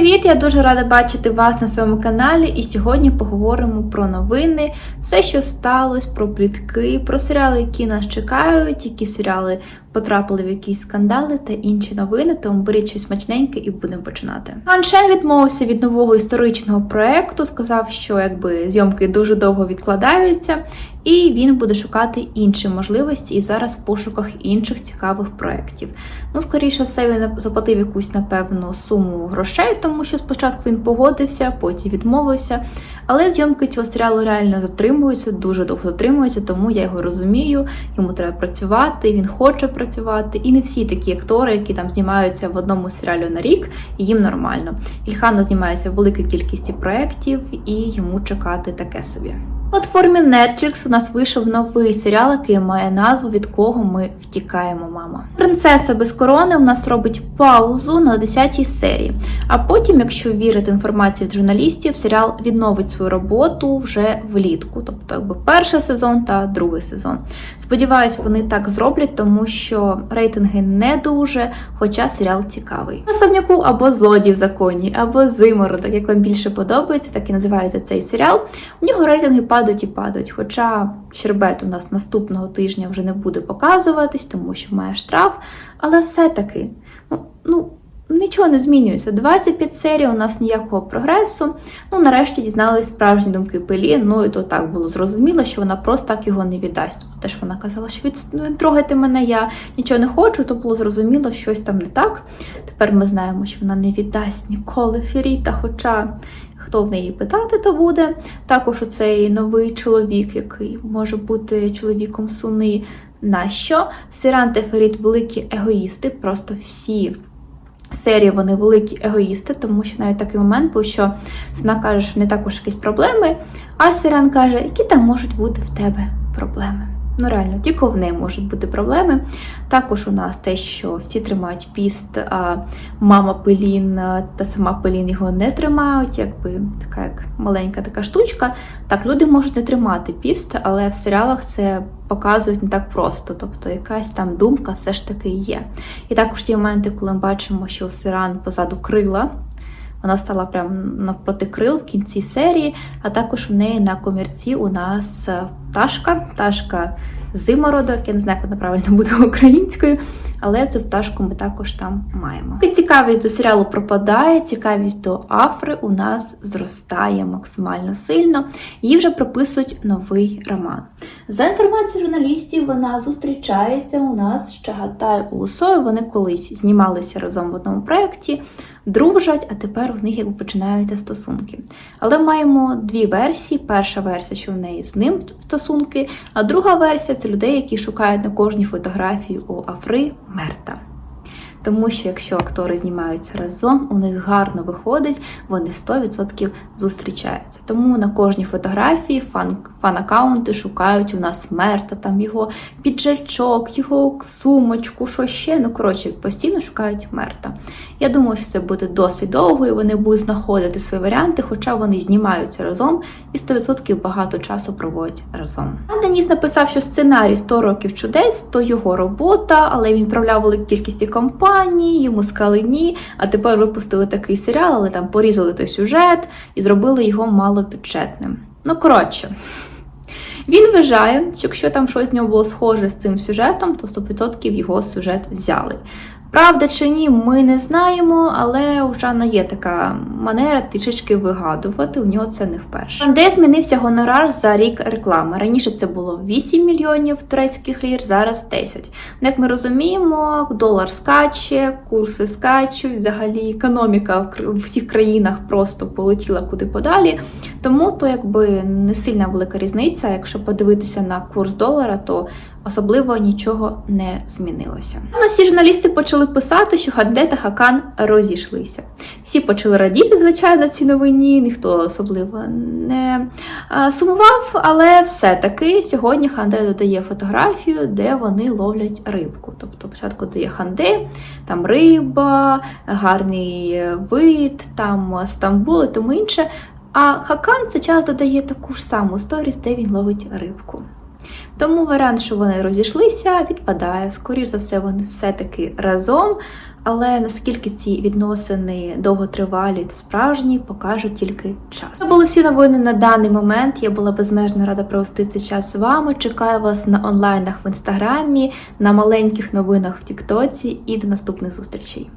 Привіт! Я дуже рада бачити вас на своєму каналі. І сьогодні поговоримо про новини, все, що сталося, про плітки, про серіали, які нас чекають, які серіали потрапили в якісь скандали та інші новини. Тому беріть щось смачненьке і будемо починати. Хан Шен відмовився від нового історичного проекту, сказав, що якби зйомки дуже довго відкладаються, і він буде шукати інші можливості і зараз в пошуках інших цікавих проєктів. Ну, скоріше все, він заплатив якусь напевно суму грошей, тому що спочатку він погодився, потім відмовився. Але зйомки цього серіалу реально затримуються, дуже довго затримуються, тому я його розумію. Йому треба працювати, він хоче працювати. І не всі такі актори, які там знімаються в одному серіалі на рік, їм нормально. Ільхана знімається в великій кількості проєктів, і йому чекати таке собі. Платформі Netflix у нас вийшов новий серіал, який має назву Від кого ми втікаємо, мама. Принцеса без корони у нас робить паузу на 10-й серії. А потім, якщо вірити інформації від журналістів, серіал відновить свою роботу вже влітку, тобто якби перший сезон та другий сезон. Сподіваюсь, вони так зроблять, тому що рейтинги не дуже, хоча серіал цікавий. Особняку або злодій в законі, або зимородок, як вам більше подобається, так і називається цей серіал. У нього рейтинги падають і падають. Хоча Щербет у нас наступного тижня вже не буде показуватись, тому що має штраф. Але все-таки, ну, ну. Нічого не змінюється. 25 серій, у нас ніякого прогресу. Ну, нарешті дізналися справжні думки Пелі. Ну і то так було зрозуміло, що вона просто так його не віддасть. Теж вона казала, що від трогайте мене, я нічого не хочу, то було зрозуміло, що щось там не так. Тепер ми знаємо, що вона не віддасть ніколи Феріта, хоча. Хто в неї питати, то буде. Також оцей новий чоловік, який може бути чоловіком суни. Нащо? Сиран та Феріт великі егоїсти, просто всі серії вони великі егоїсти, тому що навіть такий момент був, що Суна каже, що не також якісь проблеми, а Сиран каже, які там можуть бути в тебе проблеми. Ну, реально, тільки в неї можуть бути проблеми. Також у нас те, що всі тримають піст, а мама Пелін та сама Пелін його не тримають, якби така як маленька така штучка. Так, люди можуть не тримати піст, але в серіалах це показують не так просто. Тобто якась там думка все ж таки є. І також ті моменти, коли ми бачимо, що Сиран позаду крила. Вона стала прямо навпроти крил в кінці серії, а також в неї на комірці у нас пташка, пташка зимородок, я не знаю, як вона правильно буде українською, але цю пташку ми також там маємо. І цікавість до серіалу пропадає, цікавість до Афри у нас зростає максимально сильно. Її вже прописують новий роман. За інформацією журналістів, вона зустрічається у нас з Чагатаю Усою. Вони колись знімалися разом в одному проєкті дружать, а тепер у них якби починаються стосунки. Але маємо дві версії. Перша версія, що в неї з ним стосунки, а друга версія це людей, які шукають на кожній фотографії у Афри Мерта. Тому що якщо актори знімаються разом, у них гарно виходить, вони 100% зустрічаються. Тому на кожній фотографії фан, фан-аккаунти шукають у нас мерта, там його піджачок, його сумочку, що ще. Ну, коротше, постійно шукають мерта. Я думаю, що це буде досить довго, і вони будуть знаходити свої варіанти, хоча вони знімаються разом і 100% багато часу проводять разом. А Деніс написав, що сценарій 100 років чудес то його робота, але він правляв велику кількість компаній, йому сказали ні. А тепер випустили такий серіал, але там порізали той сюжет і зробили його малобюджетним. Ну, коротше. Він вважає, що якщо там щось з нього було схоже з цим сюжетом, то 100% його сюжет взяли. Правда чи ні, ми не знаємо, але у Жана є така манера трішечки вигадувати, у нього це не вперше. Де змінився гонорар за рік реклами. Раніше це було 8 мільйонів турецьких лір, зараз 10. Ну, Як ми розуміємо, долар скаче, курси скачуть, взагалі економіка в всіх країнах просто полетіла куди подалі. Тому то якби не сильна велика різниця. Якщо подивитися на курс долара, то особливо нічого не змінилося. Ну, всі журналісти почали писати, що Ханде та Хакан розійшлися. Всі почали радіти, звичайно, цій новині, ніхто особливо не сумував, але все-таки сьогодні Ханде додає фотографію, де вони ловлять рибку. Тобто, спочатку дає Ханде, там риба, гарний вид, там Стамбул і тому інше. А Хакан це час додає таку ж саму сторіс, де він ловить рибку. Тому варіант, що вони розійшлися, відпадає. Скоріше за все, вони все-таки разом. Але наскільки ці відносини довготривалі та справжні, покаже тільки час. Це були всі новини на даний момент. Я була безмежно рада провести цей час з вами. Чекаю вас на онлайнах в інстаграмі, на маленьких новинах в Тіктоці і до наступних зустрічей.